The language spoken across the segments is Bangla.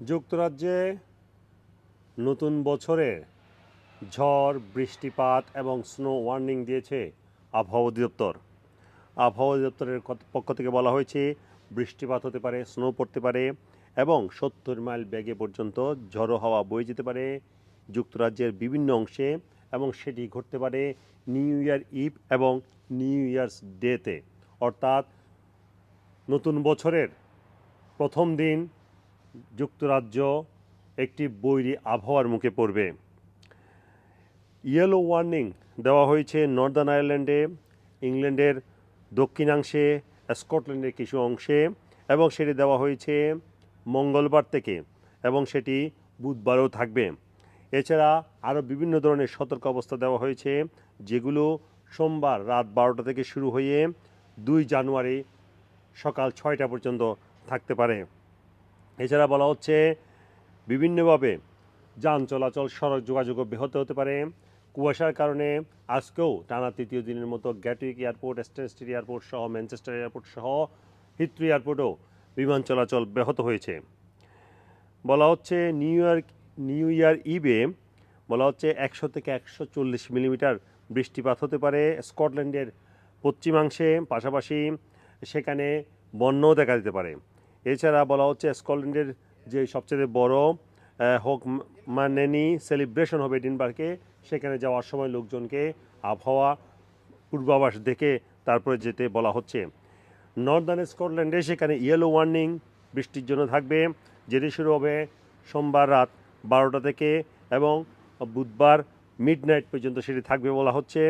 যুক্তরাজ্যে নতুন বছরে ঝড়, বৃষ্টিপাত এবং স্নো ওয়ার্নিং দিয়েছে আবহাওয়া অধিদপ্তর। আবহাওয়া অধিদপ্তরের পক্ষ থেকে বলা হয়েছে, বৃষ্টিপাত হতে পারে স্নো পড়তে পারে এবং সত্তর মাইল বেগে পর্যন্ত ঝড়ো হাওয়া বয়ে যেতে পারে যুক্তরাজ্যের বিভিন্ন অংশে এবং সেটি ঘটতে পারে নিউ ইয়ার ইভ এবং নিউ ইয়ার্স ডেতে অর্থাৎ নতুন বছরের প্রথম দিন যুক্তরাজ্য একটি বৈরী আবহাওয়ার মুখে পড়বে। ইয়েলো ওয়ার্নিং দেওয়া হয়েছে নর্দার্ন আয়ারল্যান্ডে ইংল্যান্ডের দক্ষিণাংশে স্কটল্যান্ডের কিছু অংশে এবং সেটি দেওয়া হয়েছে মঙ্গলবার থেকে এবং সেটি বুধবারও থাকবে। এছাড়া আরও বিভিন্ন ধরনের সতর্ক অবস্থা দেওয়া হয়েছে, যেগুলো সোমবার রাত বারোটা থেকে শুরু হয়ে দুই জানুয়ারি সকাল ছয়টা পর্যন্ত থাকতে পারে। এছাড়া বলা হচ্ছে, বিভিন্নভাবে যান চলাচল, সড়ক যোগাযোগও ব্যাহত হতে পারে। কুয়াশার কারণে আজকেও টানা তৃতীয় দিনের মতো গ্যাটুইক এয়ারপোর্ট স্টেনস্ট্রিট এয়ারপোর্ট সহ ম্যানচেস্টার এয়ারপোর্ট সহ হিথ্রো এয়ারপোর্টও বিমান চলাচল ব্যাহত হয়েছে। বলা হচ্ছে New York New Year Eve বলা হচ্ছে, একশো থেকে একশো চল্লিশ মিলিমিটার বৃষ্টিপাত হতে পারে স্কটল্যান্ডের পশ্চিমাংশে। পাশাপাশি সেখানে বন্যাও দেখা দিতে পারে। এছাড়া বলা হচ্ছে স্কটল্যান্ডের যে সবচেয়ে বড় হোক মানেনি সেলিব্রেশন হবে এডিনবার্গে, সেখানে যাওয়ার সময় লোকজনকে আবহাওয়া পূর্বাভাস দেখে তারপরে যেতে বলা হচ্ছে। নর্দার্ন স্কটল্যান্ডে সেখানে ইয়েলো ওয়ার্নিং বৃষ্টির জন্য থাকবে, যেটি শুরু হবে সোমবার রাত বারোটা থেকে এবং বুধবার মিড নাইট পর্যন্ত সেটি থাকবে বলা হচ্ছে।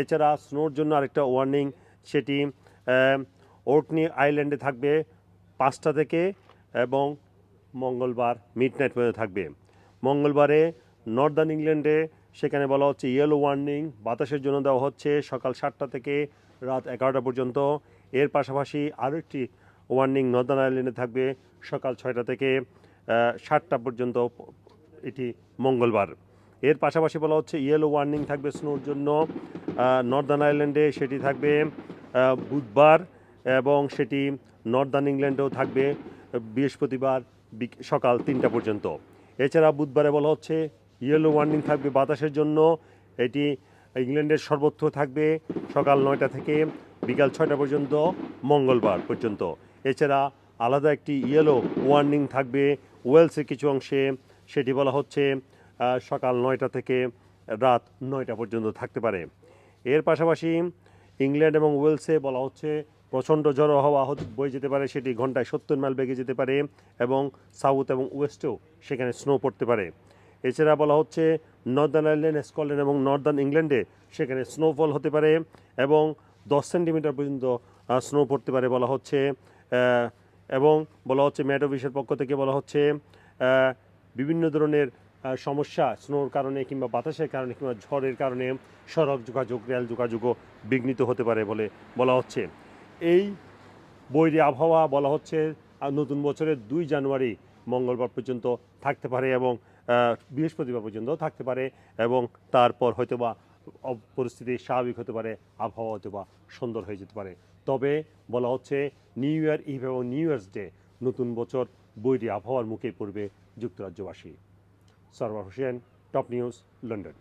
এছাড়া স্নোর জন্য আরেকটা ওয়ার্নিং সেটি ওর্টনি আইল্যান্ডে থাকবে পাঁচটা থেকে এবং মঙ্গলবার মিড নাইট পর্যন্ত থাকবে। মঙ্গলবারে নর্দার্ন ইংল্যান্ডে সেখানে বলা হচ্ছে ইয়েলো ওয়ার্নিং বাতাসের জন্য দেওয়া হচ্ছে সকাল সাতটা থেকে রাত এগারোটা পর্যন্ত। এর পাশাপাশি আরও একটি ওয়ার্নিং নর্দার্ন আইল্যান্ডে থাকবে সকাল ছয়টা থেকে সাতটা পর্যন্ত এটি মঙ্গলবার। এর পাশাপাশি বলা হচ্ছে ইয়েলো ওয়ার্নিং থাকবে স্নোর জন্য। নর্দার্ন আইল্যান্ডে সেটি থাকবে বুধবার। এবং সেটি নর্দার্ন ইংল্যান্ডেও থাকবে বৃহস্পতিবার সকাল তিনটা পর্যন্ত। এছাড়া বুধবারে বলা হচ্ছে ইয়েলো ওয়ার্নিং থাকবে বাতাসের জন্য। এটি ইংল্যান্ডের সর্বত্র থাকবে সকাল নয়টা থেকে বিকাল ছয়টা পর্যন্ত, মঙ্গলবার পর্যন্ত। এছাড়া আলাদা একটি ইয়েলো ওয়ার্নিং থাকবে ওয়েলসের কিছু অংশে। সেটি বলা হচ্ছে সকাল নয়টা থেকে রাত নয়টা পর্যন্ত থাকতে পারে। এর পাশাপাশি ইংল্যান্ড এবং ওয়েলসে বলা হচ্ছে প্রচণ্ড ঝড়ো হাওয়া বয়ে যেতে পারে, সেটি ঘন্টায় সত্তর মাইল বেগে যেতে পারে এবং সাউথ এবং ওয়েস্টেও সেখানে স্নো পড়তে পারে। এছাড়া বলা হচ্ছে নর্দার্ন আয়ারল্যান্ড স্কটল্যান্ড এবং নর্দার্ন ইংল্যান্ডে সেখানে স্নোফল হতে পারে এবং দশ সেন্টিমিটার পর্যন্ত স্নো পড়তে পারে বলা হচ্ছে। এবং বলা হচ্ছে ম্যাট অফিসের পক্ষ থেকে বলা হচ্ছে বিভিন্ন ধরনের সমস্যা স্নোর কারণে কিংবা বাতাসের কারণে কিংবা ঝড়ের কারণে সড়ক যোগাযোগ, রেল যোগাযোগও বিঘ্নিত হতে পারে বলে বলা হচ্ছে। এই বৈরী আবহাওয়া বলা হচ্ছে নতুন বছরের দুই জানুয়ারি মঙ্গলবার পর্যন্ত থাকতে পারে এবং বৃহস্পতিবার পর্যন্ত থাকতে পারে এবং তারপর হয়তো বা অব- পরিস্থিতি স্বাভাবিক হতে পারে, আবহাওয়া হয়তো বা সুন্দর হয়ে যেতে পারে। তবে বলা হচ্ছে নিউ ইয়ার ইভ এবং নিউ ইয়ার্স ডে নতুন বছর বৈরী আবহাওয়ার মুখে পড়বে যুক্তরাজ্যবাসী। Sarwar Hossain top news London